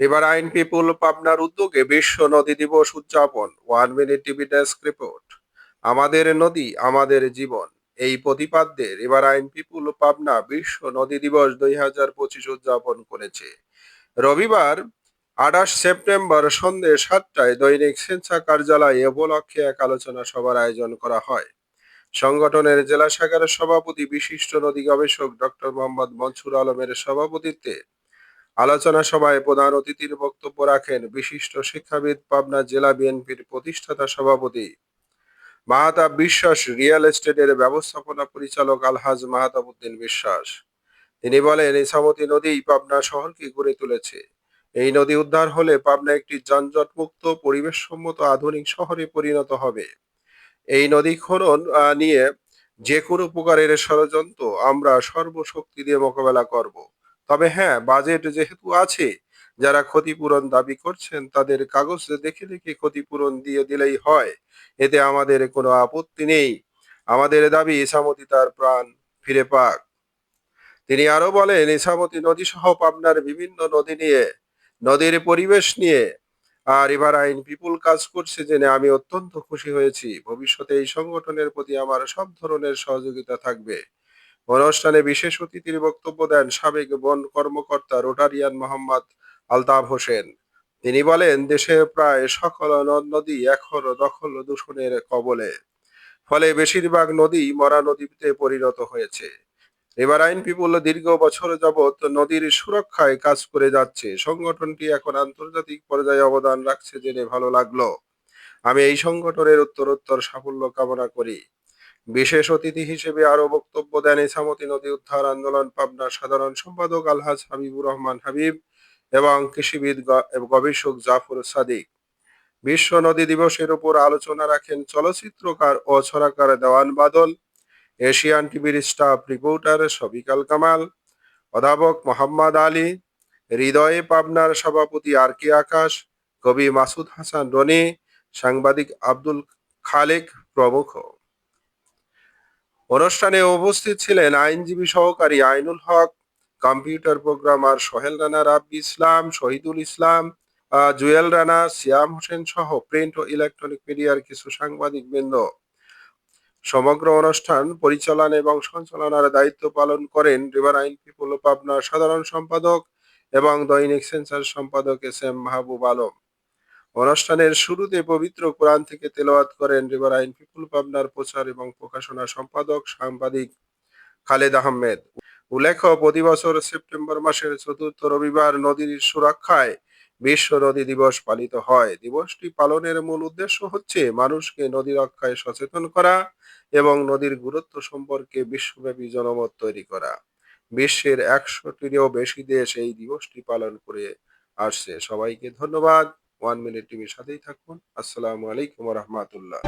River আইন পিপুল পাবনার উদ্যোগে বিশ্ব নদী দিবস উদযাপন। One minute TV desk report. আমাদের নদী, আমাদের জীবন। এই প্রতিপাদ্যে আইন পিপুল পাবনা বিশ্ব নদী দিবস দুই হাজার পঁচিশ উদযাপন করেছে। রবিবার, আঠাশ সেপ্টেম্বর সন্ধ্যে সাতটায় দৈনিক সেন্সা কার্যালয়ে উপলক্ষে এক আলোচনা সভার আয়োজন করা হয়। সংগঠনের জেলা শাখার সভাপতি বিশিষ্ট নদী গবেষক ডক্টর মোহাম্মদ মনসুর আলমের সভাপতিত্বে আলোচনা সভায় প্রধান অতিথির বক্তব্য রাখেন বিশিষ্ট শিক্ষাবিদ পাবনা জেলা বিএনপির প্রতিষ্ঠাতা সভাপতি মাহাতাব বিশ্বাস, রিয়েল এস্টেটের ব্যবস্থাপনা পরিচালক আলহাজ মাহাতাব উদ্দিন বিশ্বাস। তিনি বলেন ইসামতি নদী পাবনা শহরকে গড়ে তুলেছে। এই নদী উদ্ধার হলে পাবনা একটি যানজটমুক্ত, পরিবেশসম্মত, আধুনিক শহরে পরিণত হবে। এই নদী খনন নিয়ে যে কোনো প্রকারের ষড়যন্ত্র আমরা সর্বশক্তি দিয়ে মোকাবেলা করব। তবে হ্যাঁ বাজেট যেহেতু আছে, যারা ক্ষতিপূরণ দাবি করছেন তাদের কাগজ দেখে দেখে ক্ষতিপূরণ দিয়ে দিলেই হয়, এতে আমাদের কোনো আপত্তি নেই। আমাদের দাবি ইসামতি তার প্রাণ ফিরে পাক। তিনি আরও বলেন ইসামতি নদী সহ পাবনার বিভিন্ন নদী নিয়ে, নদীর পরিবেশ নিয়ে, আর রিভার আইন পিপুল কাজ করছে জেনে আমি অত্যন্ত খুশি হয়েছি। ভবিষ্যতে এই সংগঠনের প্রতি আমার সব ধরনের সহযোগিতা থাকবে। অনুষ্ঠানে বিশেষ অতিথির বক্তব্য দেন সাবেক বন কর্মকর্তা রোটারিয়ান মোহাম্মদ আলতাফ হোসেন। তিনি বলেন, দেশে প্রায় সকল নদ নদী এখন দখল দূষণের কবলে। ফলে বেশিরভাগ নদী মরা নদীতে পরিণত হয়েছে। রিভার আইন পিপুল দীর্ঘ বছর যাবৎ নদীর সুরক্ষায় কাজ করে যাচ্ছে। সংগঠনটি এখন আন্তর্জাতিক পর্যায়ে অবদান রাখছে জেনে ভালো লাগল। আমি এই সংগঠনের উত্তরোত্তর সাফল্য কামনা করি। বিশেষ অতিথি হিসেবে আরও বক্তব্য দেন ইসামতি নদী উদ্ধার আন্দোলন পাবনার সাধারণ সম্পাদক আলহাজ হাবিবুর রহমান হাবিব এবং কৃষিবিদ গবেষক জাফর সাদিক। বিশ্ব নদী দিবসের উপর আলোচনা রাখেন চলচ্চিত্রকার ও ছড়াকার দেওয়ান বাদল, এশিয়ান টিভির স্টাফ রিপোর্টার শফিকাল কামাল, অধ্যাপক মোহাম্মদ আলী, হৃদয়ে পাবনার সভাপতি আর কে আকাশ, কবি মাসুদ হাসান রনি, সাংবাদিক আব্দুল খালেক প্রমুখ। অনুষ্ঠানে উপস্থিত ছিলেন আইনজীবী সহকারী আইনুল হক, কম্পিউটার প্রোগ্রামার সোহেল রানা, রাব্বি ইসলাম, শহীদুল ইসলাম জুয়েল রানা, সিয়াম হোসেন সহ প্রিন্ট ও ইলেকট্রনিক মিডিয়ার কিছু সাংবাদিক বৃন্দ সমগ্র অনুষ্ঠান পরিচালনা এবং সঞ্চালনার দায়িত্ব পালন করেন রিভার আইন পিপুল পাবনার সাধারণ সম্পাদক এবং দৈনিক সেন্সার সম্পাদক এস এম মাহবুব আলম। অনুষ্ঠানের শুরুতে পবিত্র কোরআন থেকে তেলাওয়াত করেন রিভার আইন পিপুল পাবনার প্রচার এবং প্রকাশনা সম্পাদক সাংবাদিক খালেদ আহমেদ। উল্লেখ্য, প্রতি বছর সেপ্টেম্বর মাসের চতুর্থ রবিবার নদীর সুরক্ষায় বিশ্ব নদী দিবস পালিত হয়। দিবসটি পালনের মূল উদ্দেশ্য হচ্ছে মানুষকে নদী রক্ষায় সচেতন করা এবং নদীর গুরুত্ব সম্পর্কে বিশ্বব্যাপী জনমত তৈরি করা। বিশ্বের একশোটিরও বেশি দেশ এই দিবসটি পালন করে আসছে। সবাইকে ধন্যবাদ। ওয়ান মিনিট টিভির সাথেই থাকুন আসসালামু আলাইকুম রহমতুল্লাহ.